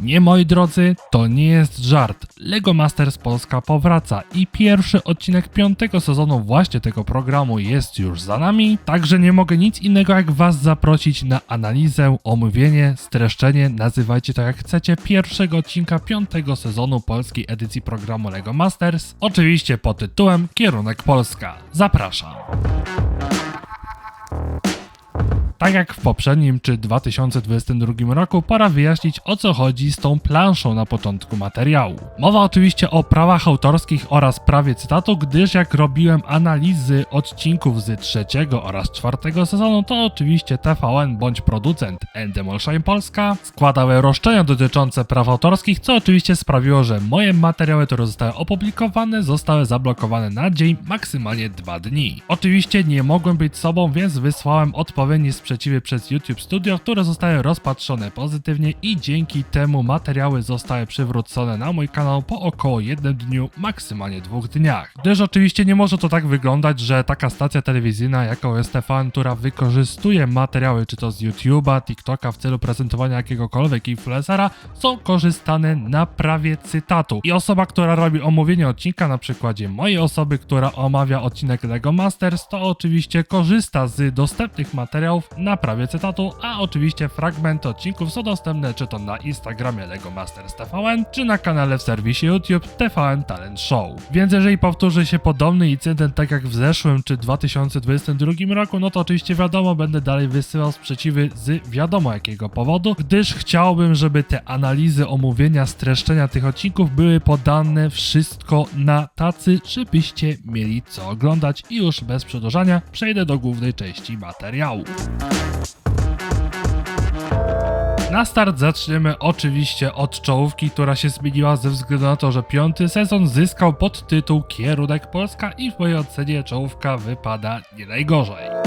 Nie moi drodzy, to nie jest żart. Lego Masters Polska powraca i pierwszy odcinek piątego sezonu właśnie tego programu jest już za nami, także nie mogę nic innego jak was zaprosić na analizę, omówienie, streszczenie, nazywajcie to jak chcecie, pierwszego odcinka piątego sezonu polskiej edycji programu Lego Masters, oczywiście pod tytułem Kierunek Polska. Zapraszam. Tak jak w poprzednim czy 2022 roku, pora wyjaśnić o co chodzi z tą planszą na początku materiału. Mowa oczywiście o prawach autorskich oraz prawie cytatu, gdyż jak robiłem analizy odcinków z trzeciego oraz czwartego sezonu, to oczywiście TVN bądź producent Endemolshine Polska składały roszczenia dotyczące praw autorskich, co oczywiście sprawiło, że moje materiały, które zostały opublikowane, zostały zablokowane na dzień, maksymalnie dwa dni. Oczywiście nie mogłem być sobą, więc wysłałem odpowiednie sprzeciwy przez YouTube Studio, które zostały rozpatrzone pozytywnie i dzięki temu materiały zostały przywrócone na mój kanał po około jednym dniu, maksymalnie dwóch dniach. Gdyż oczywiście nie może to tak wyglądać, że taka stacja telewizyjna jaką jest TVN, która wykorzystuje materiały czy to z YouTube'a, TikToka w celu prezentowania jakiegokolwiek influencera, są korzystane na prawie cytatu. I osoba, która robi omówienie odcinka na przykładzie mojej osoby, która omawia odcinek Lego Masters, to oczywiście korzysta z dostępnych materiałów na prawie cytatu, a oczywiście fragmenty odcinków są dostępne czy to na Instagramie Lego Masters TVN, czy na kanale w serwisie YouTube TVN Talent Show. Więc jeżeli powtórzy się podobny incydent tak jak w zeszłym czy 2022 roku, no to oczywiście wiadomo, będę dalej wysyłał sprzeciwy z wiadomo jakiego powodu, gdyż chciałbym, żeby te analizy, omówienia, streszczenia tych odcinków były podane wszystko na tacy, żebyście mieli co oglądać i już bez przedłużania przejdę do głównej części materiału. Na start zaczniemy oczywiście od czołówki, która się zmieniła ze względu na to, że piąty sezon zyskał podtytuł Kierunek Polska i w mojej ocenie czołówka wypada nie najgorzej.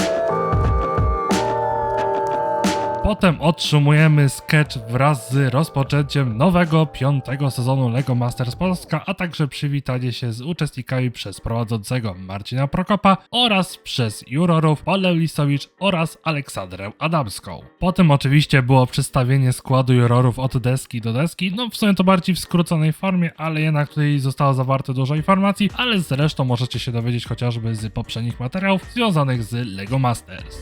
Potem otrzymujemy sketch wraz z rozpoczęciem nowego piątego sezonu LEGO Masters Polska, a także przywitanie się z uczestnikami przez prowadzącego Marcina Prokopa oraz przez jurorów Olę Lisowicz oraz Aleksandrę Adamską. Potem oczywiście było przedstawienie składu jurorów od deski do deski, no w sumie to bardziej w skróconej formie, ale jednak tutaj zostało zawarte dużo informacji, ale zresztą możecie się dowiedzieć chociażby z poprzednich materiałów związanych z LEGO Masters.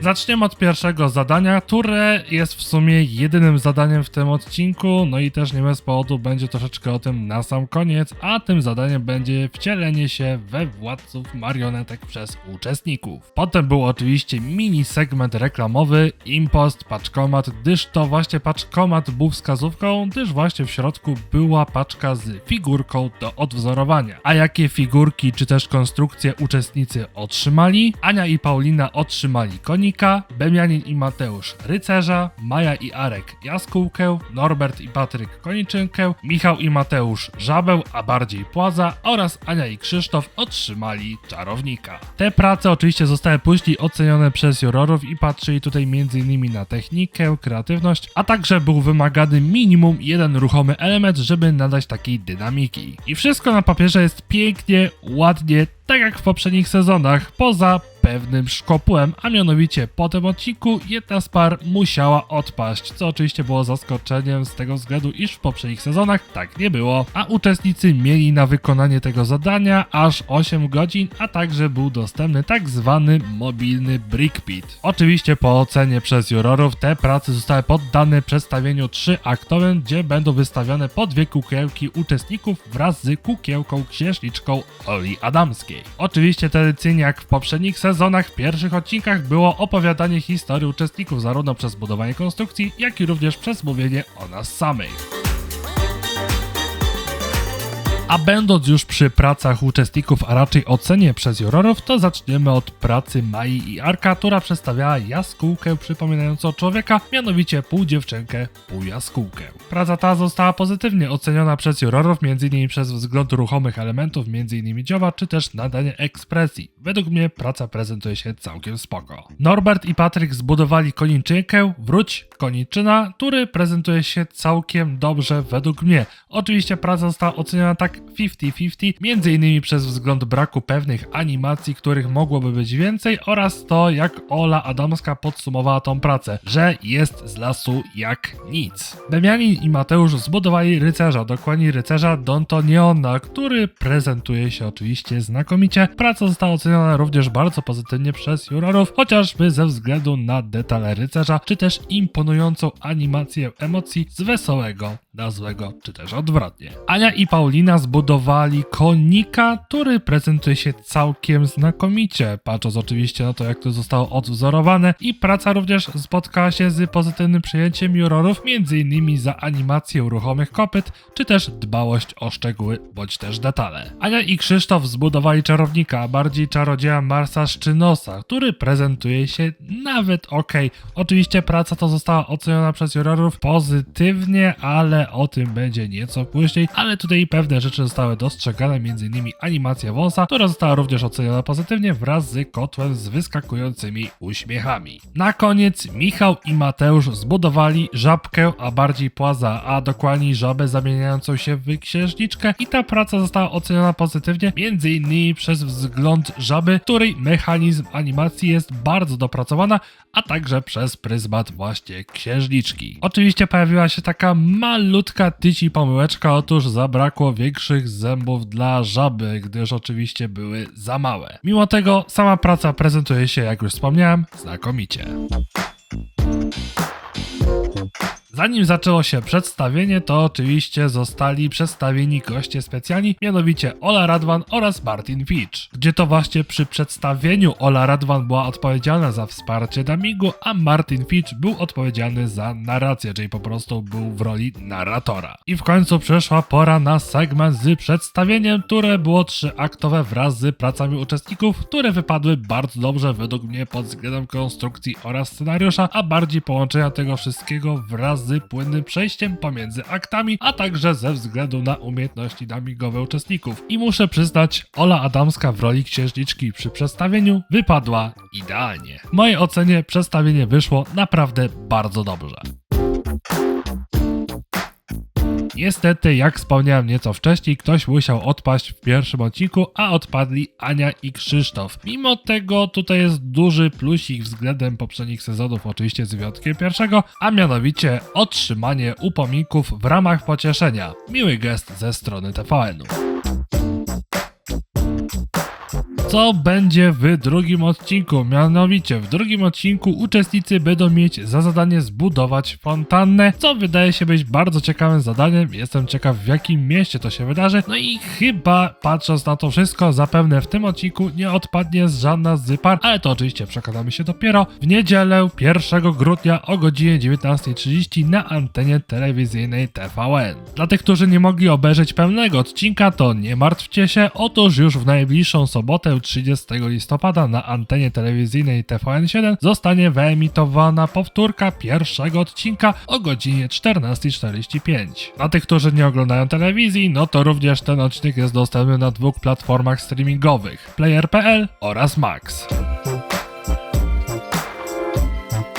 Zaczniemy od pierwszego zadania, które jest w sumie jedynym zadaniem w tym odcinku, no i też nie bez powodu będzie troszeczkę o tym na sam koniec, a tym zadaniem będzie wcielenie się we władców marionetek przez uczestników. Potem był oczywiście mini segment reklamowy, impost, paczkomat, gdyż to właśnie paczkomat był wskazówką, gdyż właśnie w środku była paczka z figurką do odwzorowania. A jakie figurki czy też konstrukcje uczestnicy otrzymali? Ania i Paulina otrzymali konika, Bemianin i Mateusz rycerza, Maja i Arek jaskółkę, Norbert i Patryk koniczynkę, Michał i Mateusz żabeł, a bardziej płaza oraz Ania i Krzysztof otrzymali czarownika. Te prace oczywiście zostały później ocenione przez jurorów i patrzyli tutaj m.in. na technikę, kreatywność, a także był wymagany minimum jeden ruchomy element, żeby nadać takiej dynamiki. I wszystko na papierze jest pięknie, ładnie, tak jak w poprzednich sezonach, poza pewnym szkopułem, a mianowicie po tym odcinku jedna z par musiała odpaść, co oczywiście było zaskoczeniem z tego względu, iż w poprzednich sezonach tak nie było, a uczestnicy mieli na wykonanie tego zadania aż 8 godzin, a także był dostępny tak zwany mobilny brick pit. Oczywiście po ocenie przez jurorów te prace zostały poddane przedstawieniu 3-aktowym, gdzie będą wystawione po dwie kukiełki uczestników wraz z kukiełką księżniczką Oli Adamskiej. Oczywiście tradycyjnie jak w poprzednich sezonach, w pierwszych odcinkach było opowiadanie historii uczestników zarówno przez budowanie konstrukcji, jak i również przez mówienie o nas samych. A będąc już przy pracach uczestników, a raczej ocenie przez jurorów, to zaczniemy od pracy Mai i Arka, która przedstawiała jaskółkę przypominającą człowieka, mianowicie pół dziewczynkę, pół jaskółkę. Praca ta została pozytywnie oceniona przez jurorów, m.in. przez wzgląd ruchomych elementów, m.in. dzioba, czy też nadanie ekspresji. Według mnie praca prezentuje się całkiem spoko. Norbert i Patryk zbudowali koniczynkę, wróć, Koniczyna, który prezentuje się całkiem dobrze według mnie. Oczywiście praca została oceniona tak 50-50, między innymi przez wzgląd braku pewnych animacji, których mogłoby być więcej oraz to, jak Ola Adamska podsumowała tą pracę, że jest z lasu jak nic. Damianin i Mateusz zbudowali rycerza, dokładnie rycerza Dontoniona, który prezentuje się oczywiście znakomicie. Praca została oceniona również bardzo pozytywnie przez jurorów, chociażby ze względu na detale rycerza, czy też imponującą animację emocji z wesołego na złego, czy też odwrotnie. Ania i Paulina zbudowali konika, który prezentuje się całkiem znakomicie, patrząc oczywiście na to, jak to zostało odwzorowane i praca również spotkała się z pozytywnym przyjęciem jurorów, m.in. za animację ruchomych kopyt, czy też dbałość o szczegóły, bądź też detale. Ania i Krzysztof zbudowali czarownika, a bardziej czarodzieja Marsa Szczynosa, który prezentuje się nawet ok. Oczywiście praca to została oceniona przez jurorów pozytywnie, ale o tym będzie nieco później, ale tutaj pewne rzeczy zostały dostrzegane, m.in. animacja wąsa, która została również oceniona pozytywnie wraz z kotłem z wyskakującymi uśmiechami. Na koniec Michał i Mateusz zbudowali żabkę, a bardziej płaza, a dokładniej żabę zamieniającą się w księżniczkę i ta praca została oceniona pozytywnie, m.in. przez wzgląd żaby, której mechanizm animacji jest bardzo dopracowana, a także przez pryzmat właśnie księżniczki. Oczywiście pojawiła się taka malutka tyci pomyłeczka, otóż zabrakło większych zębów dla żaby, gdyż oczywiście były za małe. Mimo tego sama praca prezentuje się, jak już wspomniałem, znakomicie. Zanim zaczęło się przedstawienie, to oczywiście zostali przedstawieni goście specjalni, mianowicie Ola Radwan oraz Martin Fitch, gdzie to właśnie przy przedstawieniu Ola Radwan była odpowiedzialna za wsparcie Damigu, a Martin Fitch był odpowiedzialny za narrację, czyli po prostu był w roli narratora. I w końcu przyszła pora na segment z przedstawieniem, które było trzyaktowe wraz z pracami uczestników, które wypadły bardzo dobrze według mnie pod względem konstrukcji oraz scenariusza, a bardziej połączenia tego wszystkiego wraz z płynnym przejściem pomiędzy aktami, a także ze względu na umiejętności damigowe uczestników. I muszę przyznać, Ola Adamska w roli księżniczki przy przedstawieniu wypadła idealnie. W mojej ocenie przedstawienie wyszło naprawdę bardzo dobrze. Niestety, jak wspomniałem nieco wcześniej, ktoś musiał odpaść w pierwszym odcinku, a odpadli Ania i Krzysztof. Mimo tego tutaj jest duży plusik względem poprzednich sezonów, oczywiście z wyjątkiem pierwszego, a mianowicie otrzymanie upominków w ramach pocieszenia. Miły gest ze strony TVN-u. Co będzie w drugim odcinku? Mianowicie w drugim odcinku uczestnicy będą mieć za zadanie zbudować fontannę, co wydaje się być bardzo ciekawym zadaniem. Jestem ciekaw w jakim mieście to się wydarzy. No i chyba patrząc na to wszystko, zapewne w tym odcinku nie odpadnie z żadna z par, ale to oczywiście przekonamy się dopiero w niedzielę 1 grudnia o godzinie 19.30 na antenie telewizyjnej TVN. Dla tych, którzy nie mogli obejrzeć pełnego odcinka, to nie martwcie się, otóż już w najbliższą sobotę 30 listopada na antenie telewizyjnej TVN7 zostanie wyemitowana powtórka pierwszego odcinka o godzinie 14.45. Dla tych, którzy nie oglądają telewizji, no to również ten odcinek jest dostępny na dwóch platformach streamingowych: Player.pl oraz Max.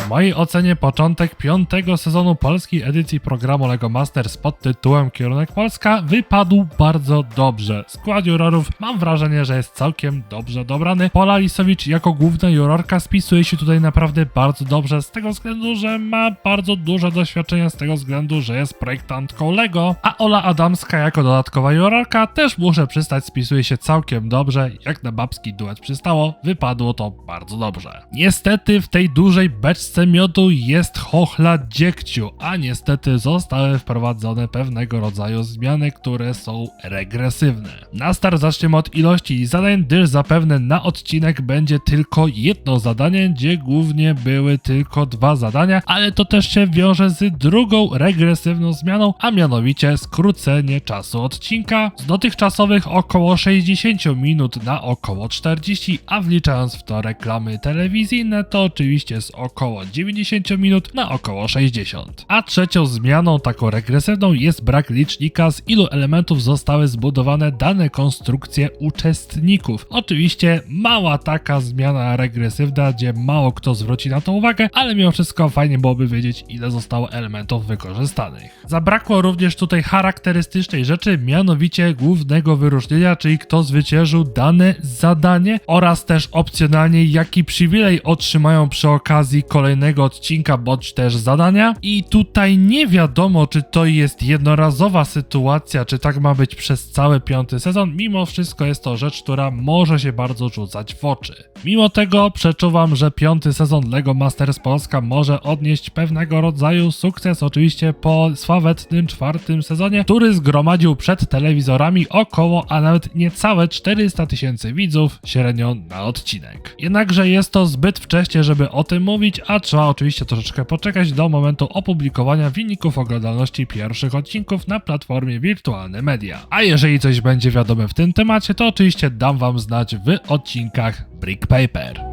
W mojej ocenie początek piątego sezonu polskiej edycji programu LEGO Masters pod tytułem Kierunek Polska wypadł bardzo dobrze. Skład jurorów mam wrażenie, że jest całkiem dobrze dobrany. Pola Lisowicz jako główna jurorka spisuje się tutaj naprawdę bardzo dobrze z tego względu, że ma bardzo duże doświadczenie z tego względu, że jest projektantką LEGO, a Ola Adamska jako dodatkowa jurorka też muszę przystać spisuje się całkiem dobrze, jak na babski duet przystało, wypadło to bardzo dobrze. Niestety w tej dużej beczce miodu jest chochla dziegciu, a niestety zostały wprowadzone pewnego rodzaju zmiany, które są regresywne. Na start zaczniemy od ilości zadań, gdyż zapewne na odcinek będzie tylko jedno zadanie, gdzie głównie były tylko dwa zadania, ale to też się wiąże z drugą regresywną zmianą, a mianowicie skrócenie czasu odcinka z dotychczasowych około 60 minut na około 40, a wliczając w to reklamy telewizyjne, to oczywiście z około 90 minut na około 60. A trzecią zmianą, taką regresywną, jest brak licznika, z ilu elementów zostały zbudowane dane konstrukcje uczestników. Oczywiście mała taka zmiana regresywna, gdzie mało kto zwróci na to uwagę, ale mimo wszystko fajnie byłoby wiedzieć, ile zostało elementów wykorzystanych. Zabrakło również tutaj charakterystycznej rzeczy, mianowicie głównego wyróżnienia, czyli kto zwyciężył dane zadanie oraz też opcjonalnie jaki przywilej otrzymają przy okazji kolejnego odcinka bądź też zadania. I tutaj nie wiadomo, czy to jest jednorazowa sytuacja, czy tak ma być przez cały piąty sezon. Mimo wszystko jest to rzecz, która może się bardzo rzucać w oczy. Mimo tego przeczuwam, że piąty sezon LEGO Masters Polska może odnieść pewnego rodzaju sukces, oczywiście po sławetnym czwartym sezonie, który zgromadził przed telewizorami około, a nawet niecałe 400 tysięcy widzów średnio na odcinek. Jednakże jest to zbyt wcześnie, żeby o tym mówić, a trzeba oczywiście troszeczkę poczekać do momentu opublikowania wyników oglądalności pierwszych odcinków na platformie Wirtualne Media. A jeżeli coś będzie wiadome w tym temacie, to oczywiście dam wam znać w odcinkach Brick Paper.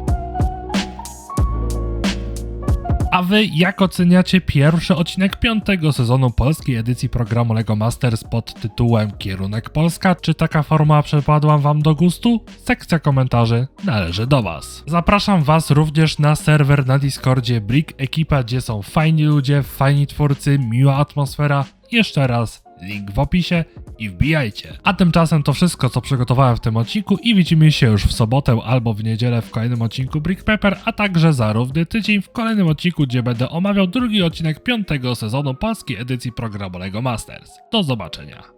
A wy jak oceniacie pierwszy odcinek piątego sezonu polskiej edycji programu LEGO Masters pod tytułem Kierunek Polska? Czy taka forma przypadła wam do gustu? Sekcja komentarzy należy do was. Zapraszam was również na serwer na Discordzie Brick Ekipa, gdzie są fajni ludzie, fajni twórcy, miła atmosfera. Jeszcze raz link w opisie i wbijajcie. A tymczasem to wszystko, co przygotowałem w tym odcinku i widzimy się już w sobotę albo w niedzielę w kolejnym odcinku Brick Pepper, a także za równy tydzień w kolejnym odcinku, gdzie będę omawiał drugi odcinek piątego sezonu polskiej edycji programu LEGO Masters. Do zobaczenia.